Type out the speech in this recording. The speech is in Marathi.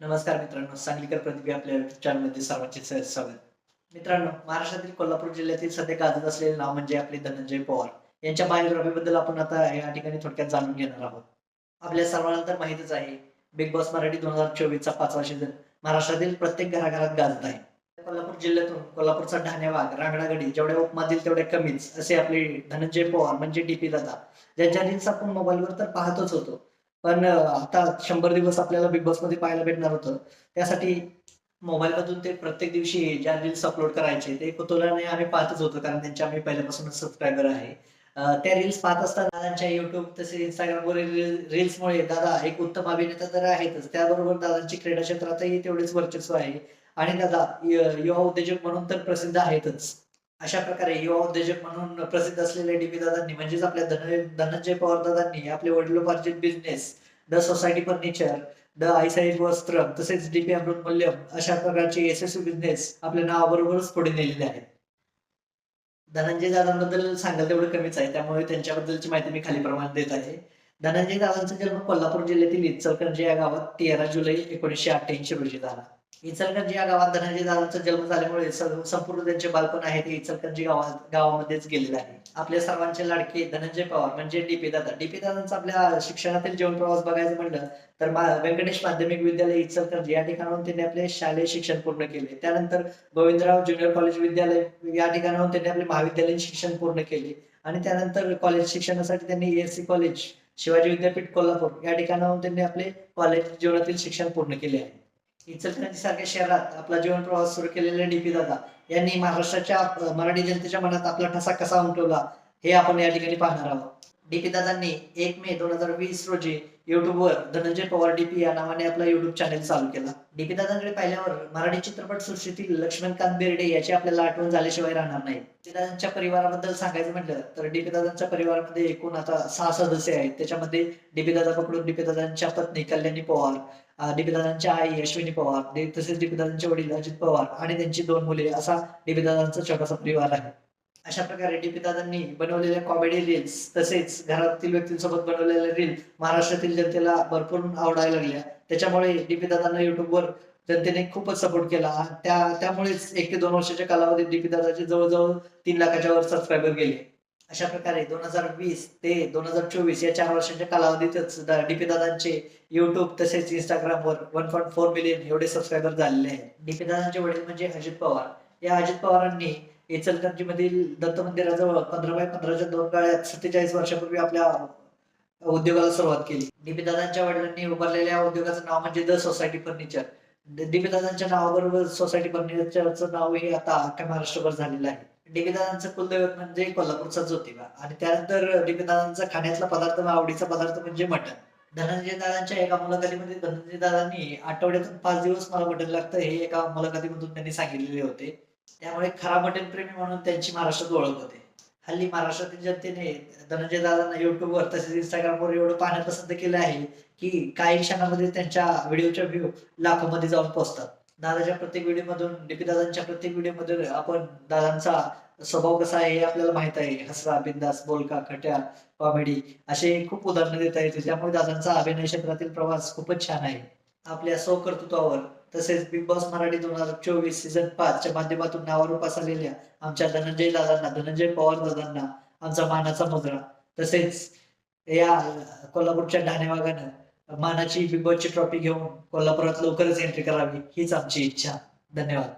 नमस्कार मित्रांनो सांगलीकर प्रतिभा आपल्या युट्यूब चॅनलमध्ये सर्वांचे सहज स्वागत. मित्रांनो महाराष्ट्रातील कोल्हापूर जिल्ह्यातील सध्या गाजत असलेले नाव म्हणजे आपले धनंजय पवार. यांच्या बायोग्राफीबद्दल आपण आता या ठिकाणी थोडक्यात जाणून घेणार आहोत. आपल्या सर्वांना तर माहितच आहे बिग बॉस मराठी दोन हजार चोवीसचा पाचवा सीझन महाराष्ट्रातील प्रत्येक घराघरात गाजत आहे. कोल्हापूर जिल्ह्यातून कोल्हापूरचा ढाण्यावाग रांगडागडी जेवढ्या उपमातील तेवढे कमीच असे आपले धनंजय पवार म्हणजे डीपी दादा. ज्यांच्या रील्स आपण मोबाईलवर तर पाहतच होतो. पण आता शंभर दिवस आपल्याला बिग बॉसमध्ये पाहायला भेटणार होतं. त्यासाठी मोबाईल मधून ते प्रत्येक दिवशी ज्या रील्स अपलोड करायचे ते कुतुलाने आम्ही पाहतच होतो कारण त्यांच्या आम्ही पहिल्यापासूनच सबस्क्रायबर आहे. त्या रील्स पाहत असताना दादांच्या युट्यूब तसेच इंस्टाग्रामवरील रील्समुळे दादा एक उत्तम अभिनेता तर आहेतच. त्याबरोबर दादांची क्रीडा क्षेत्रातही तेवढेच वर्चस्व आहे. आणि दादा युवा उद्योजक म्हणून तर प्रसिद्ध आहेतच. अशा प्रकारे युवा उद्योजक म्हणून प्रसिद्ध असलेल्या डीपी दादांनी म्हणजेच आपल्या धन धनंजय पवार दादांनी आपले वडिलोपार्जित business the society furniture the आईसाईज वस्त्र तसेच डीपी अमृत मूल्यम अशा प्रकारचे यशस्वी बिझनेस आपल्या नावाबरोबरच पुढे नेलेले आहेत. धनंजय दादांबद्दल सांगायला तेवढं कमीच आहे त्यामुळे त्यांच्याबद्दलची माहिती मी खाली प्रमाणात देत आहे. धनंजय दादांचा जन्म कोल्हापूर जिल्ह्यातील इचलकरंजी या गावात तेरा जुलै एकोणीसशे अठ्ठ्याऐंशी रोजी झाला. इचलकरंजी या गावात धनंजय दादांचा जन्म झाल्यामुळे संपूर्ण त्यांचे बालपण आहे ते इचलकरंजी गावात गावामध्येच गेलेलं आहे. आपल्या सर्वांचे लाडके धनंजय पवार म्हणजे डीपी दादा. डीपी दादांचा आपल्या शिक्षणातील जीवन प्रवास बघायचं म्हणलं तर व्यंकटेश माध्यमिक विद्यालय इचलकरंजी. या ठिकाणाहून त्यांनी आपले शालेय शिक्षण पूर्ण केले. त्यानंतर गोविंदराव ज्युनियर कॉलेज विद्यालय या ठिकाणाहून त्यांनी आपले महाविद्यालयीन शिक्षण पूर्ण केले. आणि त्यानंतर कॉलेज शिक्षणासाठी त्यांनी एससी कॉलेज शिवाजी विद्यापीठ कोल्हापूर या ठिकाणाहून त्यांनी आपले कॉलेज जीवनातील शिक्षण पूर्ण केले आहे. इचलकरंजी सारख्या शहरात आपला जीवन प्रवास सुरू केलेले डीपी दादा यांनी महाराष्ट्राच्या मराठी जनतेच्या मनात आपला ठसा कसा उमटवला हे आपण या ठिकाणी पाहणार आहोत. डीपी दादांनी एक मे दोन हजार वीस रोजी युट्यूबवर धनंजय पवार डीपी या नावाने आपला युट्यूब चॅनेल चालू केला डीपी दादांकडे पाहिल्यावर मराठी चित्रपट सृष्टीतील लक्ष्मणकांत बेर्डे याची आपल्याला आठवण झाल्याशिवाय राहणार नाही डीपी दादांच्या परिवाराबद्दल सांगायचं म्हटलं तर डीपी दादांच्या परिवारामध्ये एकूण आता सहा सदस्य आहेत त्याच्यामध्ये डीपी दादा पकडून डीपी दादांच्या पत्नी कल्याणी पवार डीपी दादांच्या आई अश्विनी पवार तसेच डीपी दादांचे वडील अजित पवार आणि त्यांची दोन मुले असा डीपी दादांचा छोटासा परिवार आहे अशा प्रकारे डीपी दादांनी बनवलेल्या कॉमेडी रील्स तसेच घरातील व्यक्तींसोबत बनवलेल्या रील महाराष्ट्रातील जनतेला भरपूर आवडायला लागल्या. त्याच्यामुळे डीपी दादांना युट्यूबवर जनतेने खूपच सपोर्ट केला. त्या त्यामुळेच एक ते दोन वर्षाच्या कालावधीत डीपी दादाचे जवळजवळ तीन लाखाच्या वर सबस्क्रायबर गेले. अशा प्रकारे दोन हजार वीस ते दोन हजार चोवीस या चार वर्षाच्या कालावधीतच डीपी दादांचे युट्यूब तसेच इंस्टाग्रामवर वन पॉईंट फोर मिलियन एवढे सबस्क्रायबर झालेले आहेत. डीपी दादांचे वडील म्हणजे अजित पवार. या अजित पवारांनी इचलकरंजी मधील दत्त मंदिराजवळ पंधरा बाय पंधराच्या दोन गाळ्यात सत्तेचाळीस वर्षापूर्वी आपल्या उद्योगाला सुरुवात केली. दिपीदादांच्या वडिलांनी उभारलेल्या उद्योगाचं नाव म्हणजे द सोसायटी फर्निचर दिपीदादांच्या नावाबरोबर सोसायटी फर्निचरचं नाव हे आता अख्ख्या महाराष्ट्रभर झालेलं आहे. डिपीदादांचं कुलदैवत म्हणजे कोल्हापूरचा ज्योतिबा. आणि त्यानंतर डिपीदादांचा खाण्यातला पदार्थ आवडीचा पदार्थ म्हणजे मटण. धनंजय दादांच्या एका मुलाखतीमध्ये धनंजय दादांनी आठवड्यातून पाच दिवस मला मटण लागतं हे एका मुलाखतीमधून त्यांनी सांगितलेले होते. त्यामुळे खरा मटण प्रेमी म्हणून त्यांची महाराष्ट्रात ओळख होते. हल्ली महाराष्ट्रातील जनतेने धनंजय दादांना युट्यूबवर तसेच इंस्टाग्रामवर एवढं पाहणं पसंत केलं आहे की काही क्षणामध्ये त्यांच्या व्हिडिओच्या व्ह्यू लाखोमध्ये जाऊन पोहोचतात. दादाच्या प्रत्येक व्हिडिओमधून डीपी दादांच्या प्रत्येक व्हिडिओमधून आपण दादांचा स्वभाव कसा आहे हे आपल्याला माहीत आहे. हसरा बिंदास बोलका खट्या कॉमेडी असे खूप उदाहरणं देता येते त्यामुळे दादांचा अभिनय क्षेत्रातील प्रवास खूपच छान आहे. आपल्या सौ कर्तृत्वावर तसेच बिग बॉस मराठी दोन हजार चोवीस सीझन पाच च्या माध्यमातून नावारूपास आलेल्या आमच्या धनंजय दादांना धनंजय पवार दादांना आमचा मानाचा मुद्रा. तसेच या कोल्हापूरच्या ढाणेवागानं मानाची बिग बॉसची ट्रॉफी घेऊन कोल्हापुरात लवकरच एंट्री करावी हीच आमची इच्छा. धन्यवाद.